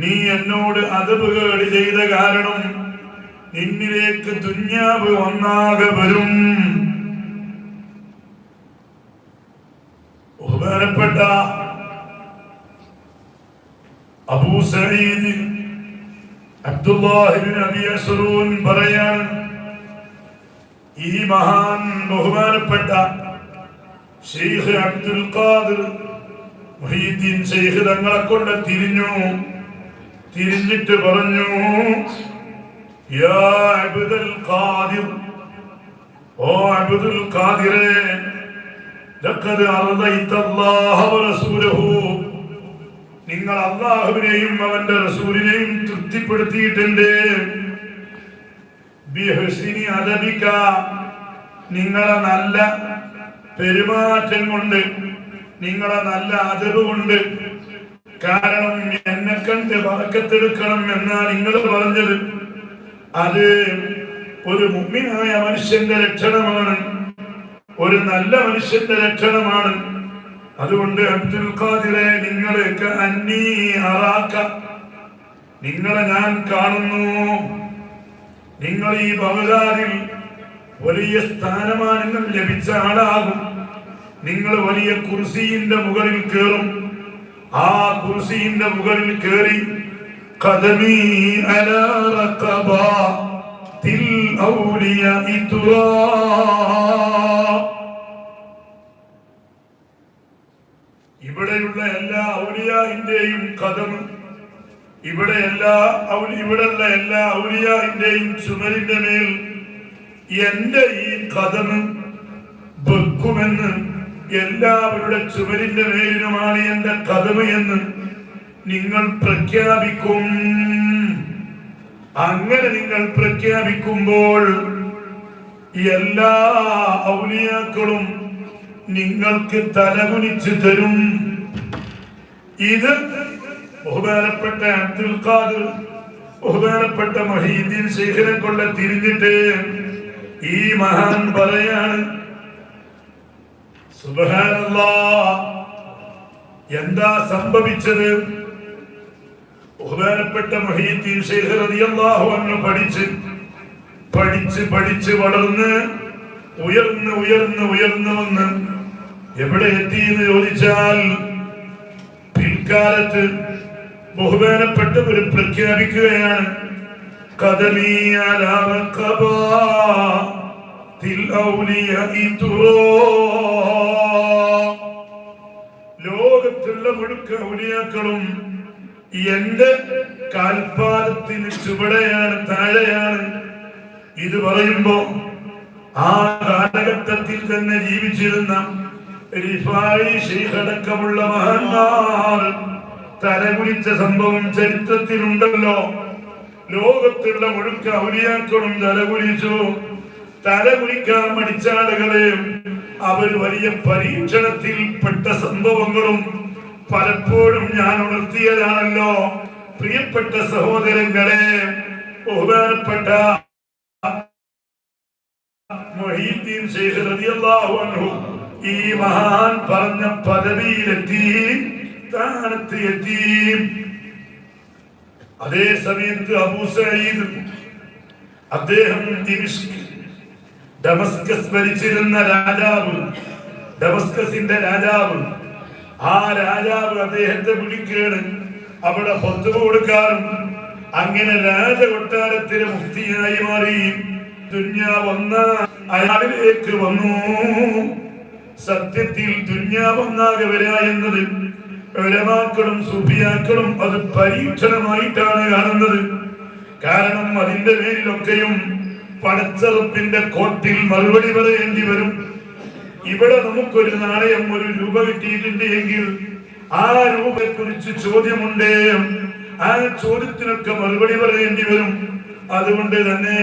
നീ എന്നോട് അതവുകേട് ചെയ്ത കാരണം നിന്നിലേക്ക് ദുന്യാവ് ഒന്നാകെ വരും. ബഹുമാനപ്പെട്ട അബൂ സഈദ് അബ്ദുല്ലാഹിബിൻ അബി അസ്റൂൻ പറയാൻ ഈ മഹാൻ ബഹുമാനപ്പെട്ട ഷെയ്ഖ് അബ്ദുൽ ഖാദിർ മുഹീദ്ദീൻ ഷെയ്ഖ് തങ്ങളെ കൊണ്ട് തിരിഞ്ഞു. തിരിഞ്ഞിട്ട് പറഞ്ഞു യാ അബ്ദുൽ ഖാദിർ ഓ അബ്ദുൽ ഖാദിറേ ലഖദ് നിങ്ങൾ അള്ളാഹുവിനെയും അവന്റെ റസൂലിനെയും തൃപ്തിപ്പെടുത്തിയിട്ടുണ്ട്. അദബിക. നിങ്ങളെ നല്ല പെരുമാറ്റം കൊണ്ട് നിങ്ങളെ നല്ല അതവ് കൊണ്ട് കാരണം എന്നെ കണ്ട് വറക്കത്തെടുക്കണം എന്നാ നിങ്ങൾ പറഞ്ഞത്. അത് ഒരു മുമ്മിനായ മനുഷ്യന്റെ ലക്ഷണമാണ്. ഒരു നല്ല മനുഷ്യന്റെ ലക്ഷണമാണ്. അതുകൊണ്ട് അബ്ദുൽ ഖാദിറെ നിങ്ങളെ നിങ്ങളെ ഞാൻ കാണുന്നു. നിങ്ങൾ ഈ ബഗദാദിൽ വലിയ സ്ഥാനമാനങ്ങൾ ലഭിച്ച ആളാകും. നിങ്ങൾ വലിയ കുർസിന്റെ മുകളിൽ കയറും ആ കുർസിന്റെ മുകളിൽ കയറി കദമി തിൽ ഔലിയ ഇതുറാ ഇവിടെയുള്ള എല്ലാ ഔലിയാന്റെയും കഥം ഇവിടെ എല്ലാ ഇവിടെയുള്ള എല്ലാ ഔലിയാന്റെയും ചുമരിന്റെ മേൽ എന്റെ ഈ കഥം വെക്കുമെന്ന് എല്ലാവരുടെ ചുമരിന്റെ മേലിനുമാണ് എന്റെ കഥമ എന്ന് നിങ്ങൾ പ്രഖ്യാപിക്കും. അങ്ങനെ നിങ്ങൾ പ്രഖ്യാപിക്കുമ്പോൾ എല്ലാ ഔലിയാക്കളും നിങ്ങൾക്ക് തലകുനിച്ച് തരും. ഇത് ബഹുമാനപ്പെട്ട അബ്ദുൽ ഖാദിർ ബഹുമാനപ്പെട്ട മഹീദീൻ ശേഖരം കൊണ്ട് തിരിഞ്ഞിട്ട് ഈ മഹാൻ പറയാണ് എന്താ സംഭവിച്ചത് ബഹുമാനപ്പെട്ട മഹീദ്ദീൻ ശേഖർ റളിയല്ലാഹു അൻഹു പഠിച്ച് പഠിച്ച് പഠിച്ച് വളർന്ന് ഉയർന്ന് ഉയർന്ന് ഉയർന്ന് വന്ന് എവിടെ എത്തിയെന്ന് ചോദിച്ചാൽ പിൽക്കാലത്ത് ഒരു പ്രഖ്യാപിക്കുകയാണ് കദമീ അലാ. ലോകത്തുള്ള മുഴുക്ക ഔലിയാക്കളും എന്റെ കാൽപാദത്തിന് ചുവടെയാണ് താഴെയാണ്. ഇത് പറയുമ്പോ ആ കാലഘട്ടത്തിൽ തന്നെ ജീവിച്ചിരുന്ന റിഫായി ശൈഖടക്കമുള്ള മഹാന്മാർ തലകുലിച്ച സംഭവം ചരിത്രത്തിലുണ്ടല്ലോ. ലോകത്തുള്ള മുഴുക്ക ഔലിയാക്കളും തലകുലിച്ചു തലകുലിക്കാൻ മടിച്ച ആളുകളെ അവർ വലിയ പരീക്ഷണത്തിൽ പെട്ട സംഭവങ്ങളും പലപ്പോഴും ഞാൻ ഉണർത്തിയതാണല്ലോ. പ്രിയപ്പെട്ട സഹോദരങ്ങളെ ബഹുമാനപ്പെട്ട മൊഹീദ്ദീൻ ശൈഖ് റളിയല്ലാഹു അൻഹു ഈ മഹാൻ പറഞ്ഞ പദവിയിലെത്തി സ്ഥാനത്ത് എത്തി അതേ സമയത്ത് അബൂ സഈദ് അദ്ദേഹം ദിമിഷ്ക് ഡമസ്കസ് ഭരിച്ചിരുന്ന രാജാവ് ഡമസ്കസിന്റെ രാജാവ് ആ രാജാവ് അദ്ദേഹത്തെ പിടിക്കുകയാണ് അവിടെ പൊത്തുവ കൊടുക്കാറും. അങ്ങനെ രാജകൊട്ടാരത്തിലെ മുക്തിയായി മാറി. ദുന്യാവൊന്ന അയാളിലേക്ക് വന്നു. സത്യത്തിൽ ദുന്യാവൊന്നാകെ വരിക എന്നത് ഒരമാക്കളും സുഫിയാക്കളും അത് പരീക്ഷണമായിട്ടാണ് കാണുന്നത്. കാരണം അതിന്റെ പേരിലൊക്കെയും പടച്ചെറുപ്പിന്റെ കോട്ടിൽ മറുപടി പറയേണ്ടി വരും. ഇവിടെ നമുക്കൊരു നാണയം ഒരു രൂപ കിട്ടിയിട്ടുണ്ട് എങ്കിൽ ആ രൂപയെ കുറിച്ച് ചോദ്യമുണ്ട്. ആ ചോദ്യത്തിനൊക്കെ മറുപടി പറയേണ്ടി വരും. അതുകൊണ്ട് തന്നെ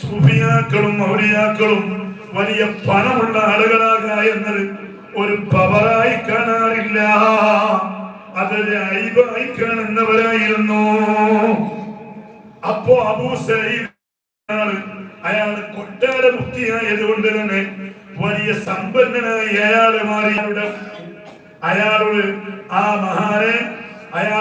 സുഫിയാക്കളും മൗലിയാക്കളും വലിയ പണമുള്ള ആളുകളാക എന്നത് ഒരു പവറായി കാണാറില്ല. അതൊരു ഐബായി കാണുന്നവരായിരുന്നു. അപ്പോ അബൂ അയാൾ കൊട്ടാര മുക്തിയായത് കൊണ്ട് തന്നെ വലിയ സമ്പന്നനായി അയാൾ മാറി. അയാളോട് ആ മഹാനെ അയാൾ